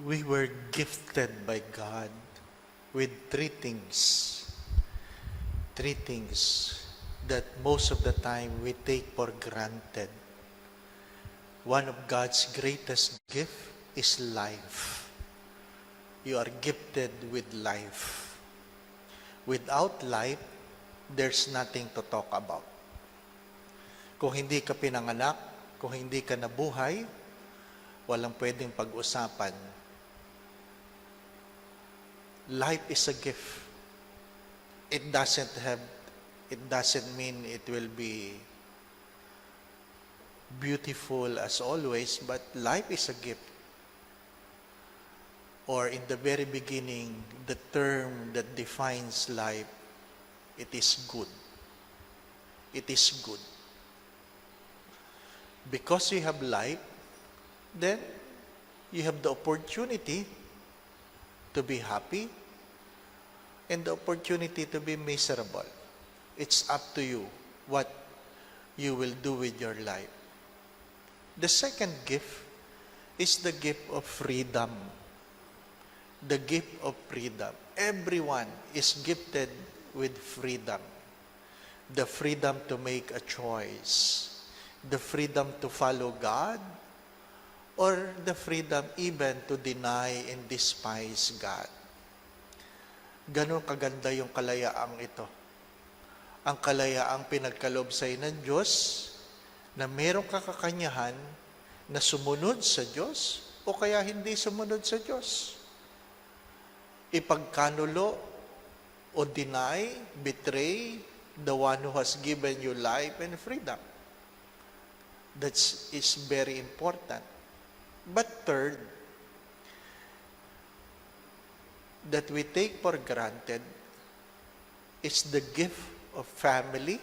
we were gifted by God with three things. Three things that most of the time we take for granted. One of God's greatest gift is life. You are gifted with life. Without life, there's nothing to talk about. Kung hindi ka pinanganak, kung hindi ka nabuhay, walang pwedeng pag-usapan. Life is a gift. It doesn't have, it doesn't mean it will be beautiful as always, but life is a gift. Or in the very beginning, the term that defines life, it is good. It is good. Because you have life, then you have the opportunity to be happy and the opportunity to be miserable. It's up to you what you will do with your life. The second gift is the gift of freedom. The gift of freedom. Everyone is gifted with freedom. The freedom to make a choice. The freedom to follow God or the freedom even to deny and despise God. Ganon kaganda yung kalayaang ito. Ang kalayaang pinagkalob sa ng Diyos na merong kakakanyahan na sumunod sa Diyos o kaya hindi sumunod sa Diyos. Ipagkanulo o deny, betray the one who has given you life and freedom. That is very important. But third, that we take for granted is the gift of family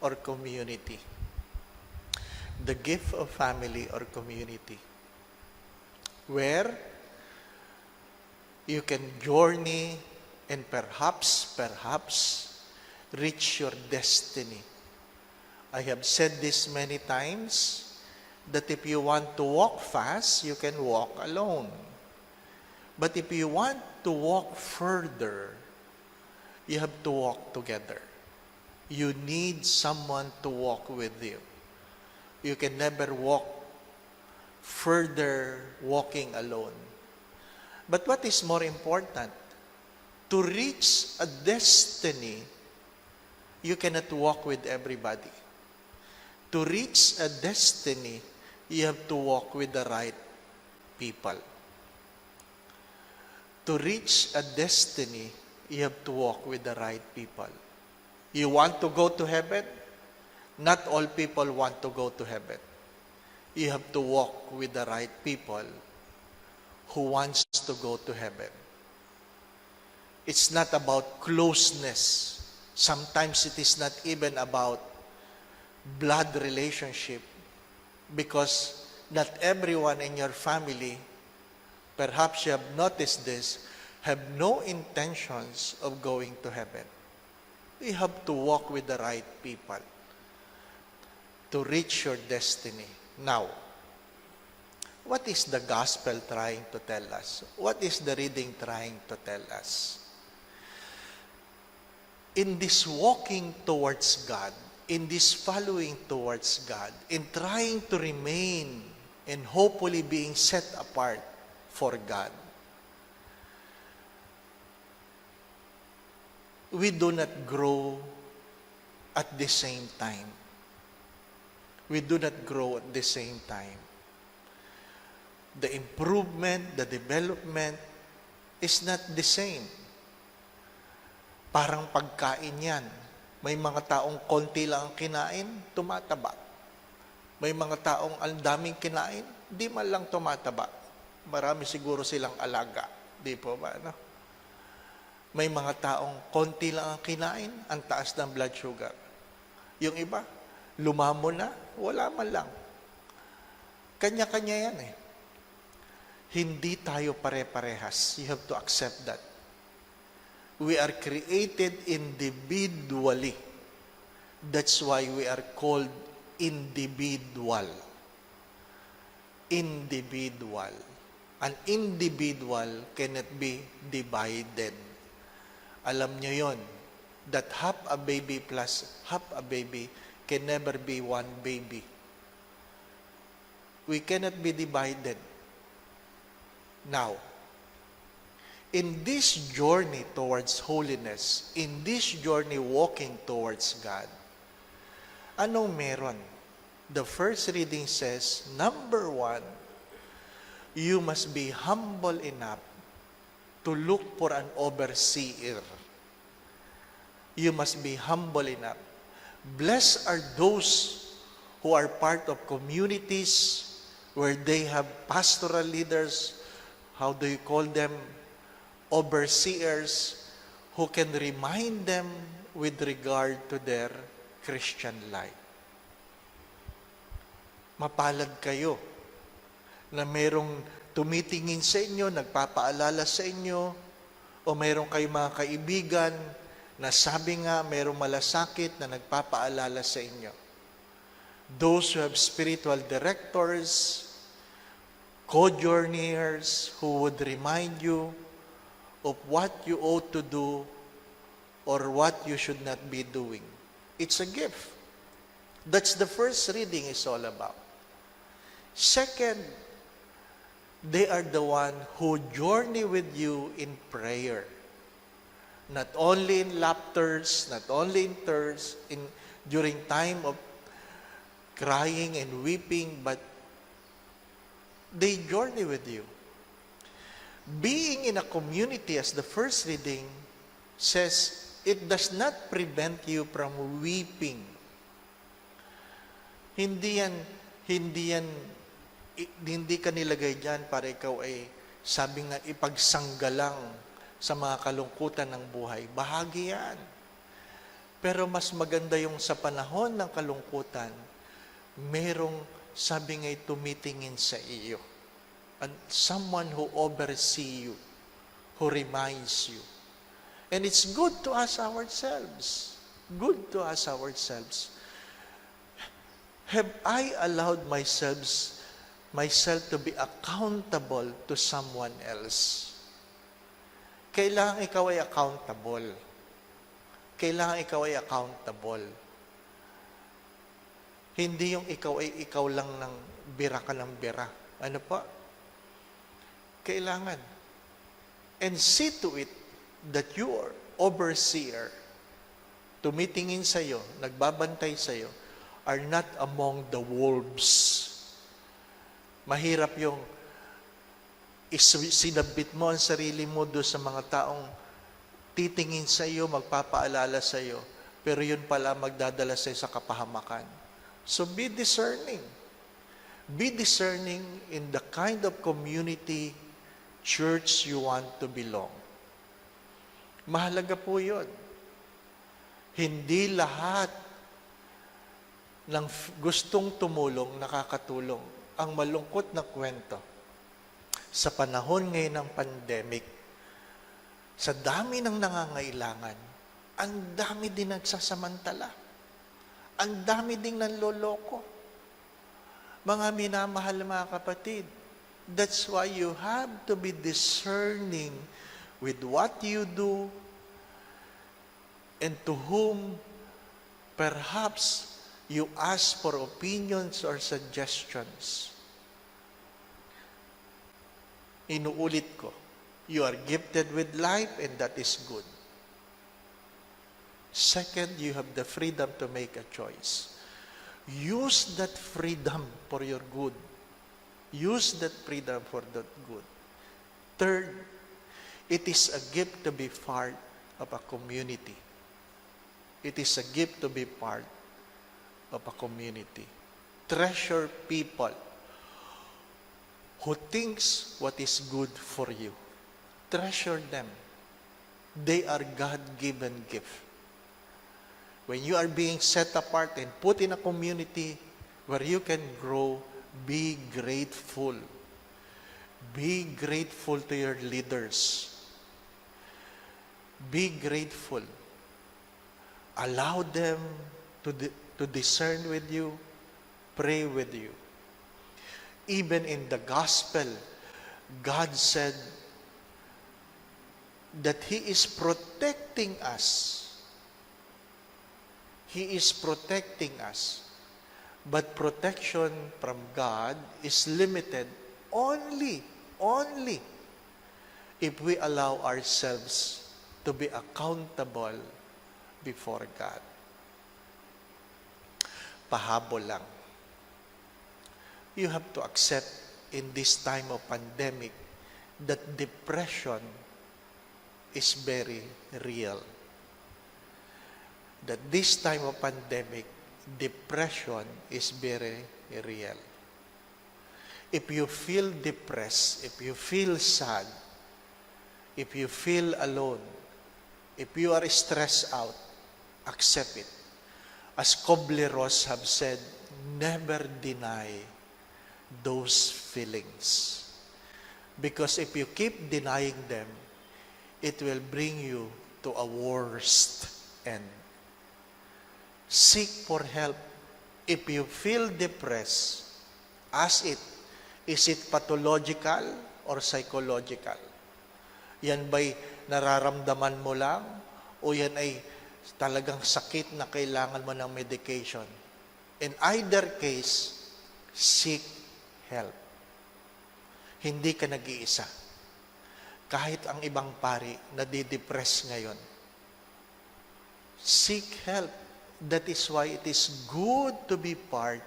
or community. The gift of family or community. Where you can journey and perhaps, perhaps, reach your destiny. I have said this many times that if you want to walk fast, you can walk alone. But if you want to walk further, you have to walk together. You need someone to walk with you. You can never walk further walking alone. But what is more important? To reach a destiny, you cannot walk with everybody. To reach a destiny, you have to walk with the right people. To reach a destiny, you have to walk with the right people. You want to go to heaven? Not all people want to go to heaven. You have to walk with the right people who wants to go to heaven. It's not about closeness. Sometimes it is not even about blood relationship because not everyone in your family, perhaps you have noticed this, have no intentions of going to heaven. You have to walk with the right people to reach your destiny. Now, what is the gospel trying to tell us? What is the reading trying to tell us? In this walking towards God, in this following towards God, in trying to remain and hopefully being set apart for God, we do not grow at the same time. We do not grow at the same time. The improvement, the development is not the same. Parang pagkain yan. May mga taong konti lang ang kinain, tumataba. May mga taong ang daming kinain, di man lang tumataba. Marami siguro silang alaga. Di po ba? No? May mga taong konti lang ang kinain, ang taas ng blood sugar. Yung iba, lumamo na, wala man lang. Kanya-kanya yan eh. Hindi tayo pare-parehas. You have to accept that. We are created individually. That's why we are called individual. Individual. An individual cannot be divided. Alam nyo yon that half a baby plus half a baby can never be one baby. We cannot be divided. Now, in this journey towards holiness, in this journey walking towards God, anong meron? The first reading says, number one, you must be humble enough to look for an overseer. You must be humble enough. Blessed are those who are part of communities where they have pastoral leaders, how do you call them? Overseers, who can remind them with regard to their Christian life. Mapalad kayo na merong tumitingin sa inyo, nagpapaalala sa inyo, o merong kayo mga kaibigan na sabi nga merong malasakit na nagpapaalala sa inyo. Those who have spiritual directors, co-journeyers who would remind you of what you ought to do or what you should not be doing. It's a gift. That's the first reading is all about. Second, they are the one who journey with you in prayer. Not only in laughters, not only in tears, in during time of crying and weeping, but they journey with you. Being in a community, as the first reading says, it does not prevent you from weeping. Hindi yan, hindi yan, hindi ka nilagay dyan para ikaw ay, sabi nga, ipagsanggalang sa mga kalungkutan ng buhay. Bahagi yan. Pero mas maganda yung sa panahon ng kalungkutan, merong sabi nga'y tumitingin sa iyo. And someone who oversee you, who reminds you. And it's good to us ourselves. Good to us ourselves. Have I allowed myself, myself to be accountable to someone else? Kailangan ikaw ay accountable. Kailangan ikaw ay accountable. Hindi yung ikaw ay ikaw lang ng bira ka ng bira. Ano pa? Kailangan. And see to it that your overseer, tumitingin sa iyo, nagbabantay sa iyo, are not among the wolves. Mahirap yung sinabit mo ang sarili mo do sa mga taong titingin sa iyo, magpapaalala sa iyo, pero yun pala magdadala sa sa kapahamakan. So be discerning. Be discerning in the kind of community, church you want to belong. Mahalaga po yun. Hindi lahat ng gustong tumulong, nakakatulong. Ang malungkot na kwento, sa panahon ngayon ng pandemic, sa dami ng nangangailangan, ang dami din nagsasamantala. Ang dami ding nanloloko. Mga minamahal mga kapatid, that's why you have to be discerning with what you do and to whom perhaps you ask for opinions or suggestions. Inuulit ko, you are gifted with life and that is good. Second, you have the freedom to make a choice. Use that freedom for your good. Use that freedom for that good. Third, it is a gift to be part of a community. It is a gift to be part of a community. Treasure people who thinks what is good for you. Treasure them. They are God-given gift. When you are being set apart and put in a community where you can grow, be grateful. Be grateful to your leaders. Be grateful. Allow them to, di- to discern with you, pray with you. Even in the gospel, God said that He is protecting us. He is protecting us. But protection from God is limited only, only if we allow ourselves to be accountable before God. Pahabol lang. You have to accept in this time of pandemic that depression is very real. That this time of pandemic, depression is very real. If you feel depressed, if you feel sad, if you feel alone, if you are stressed out, accept it. As Kobler-Ross have said, never deny those feelings. Because if you keep denying them, it will bring you to a worst end. Seek for help. If you feel depressed, ask it, is it pathological or psychological? Yan ba'y nararamdaman mo lang o yan ay talagang sakit na kailangan mo ng medication? In either case, seek help. Hindi ka nag-iisa. Kahit ang ibang pari nadidepress ngayon. Seek help. That is why it is good to be part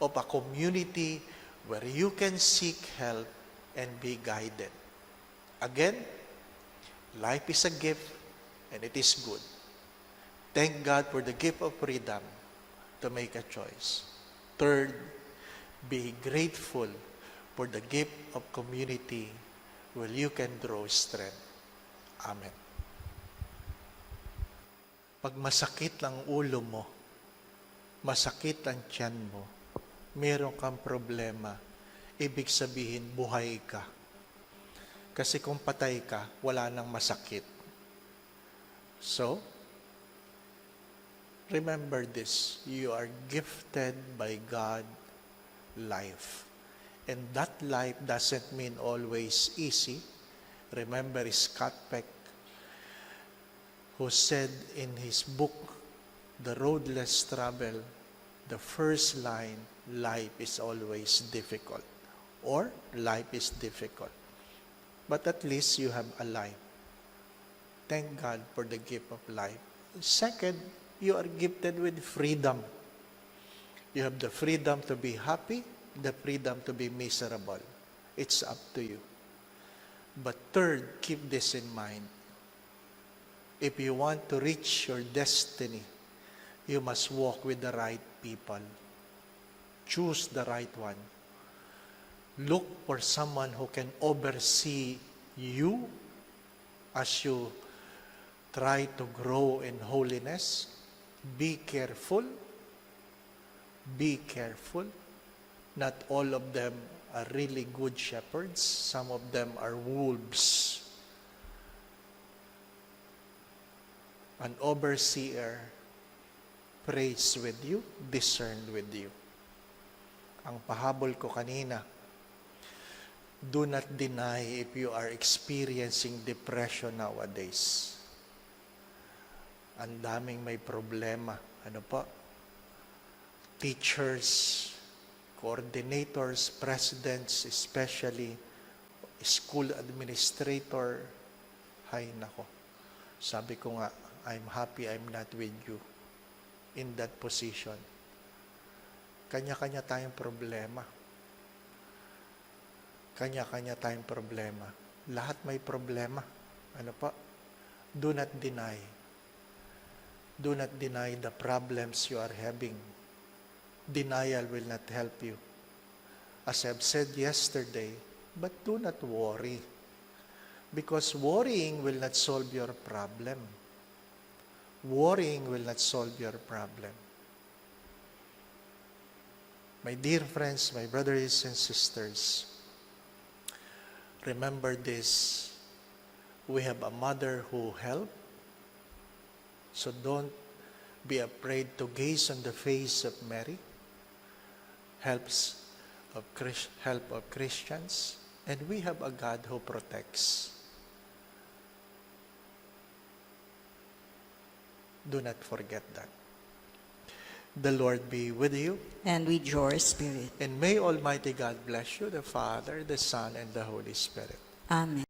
of a community where you can seek help and be guided. Again, life is a gift and it is good. Thank God for the gift of freedom to make a choice. Third, be grateful for the gift of community where you can draw strength. Amen. Pag masakit ang ulo mo, masakit ang tiyan mo, meron kang problema, ibig sabihin buhay ka. Kasi kung patay ka, wala nang masakit. So, remember this. You are gifted by God life. And that life doesn't mean always easy. Remember Scott Peck, who said in his book, The Road Less Travel, the first line, life is always difficult. Or, life is difficult. But at least you have a life. Thank God for the gift of life. Second, you are gifted with freedom. You have the freedom to be happy, the freedom to be miserable. It's up to you. But third, keep this in mind. If you want to reach your destiny, you must walk with the right people. Choose the right one. Look for someone who can oversee you as you try to grow in holiness. Be careful. Be careful. Not all of them are really good shepherds. Some of them are wolves. An overseer prays with you, discerned with you. Ang pahabol ko kanina, do not deny if you are experiencing depression nowadays. Ang daming may problema. Ano po? Teachers, coordinators, presidents, especially school administrator, hay nako. Sabi ko nga, I'm happy I'm not with you in that position. Kanya-kanya tayong problema. Kanya-kanya tayong problema. Lahat may problema. Ano pa? Do not deny. Do not deny the problems you are having. Denial will not help you. As I've said yesterday, but do not worry. Because worrying will not solve your problem. Worrying will not solve your problem. My dear friends, my brothers and sisters, remember this. We have a mother who helped. So don't be afraid to gaze on the face of Mary, helps of Chris, help of Christians, And we have a God who protects. Do not forget that. The Lord be with you, And with your spirit. and may Almighty God bless you, the Father, the Son, and the Holy Spirit. Amen.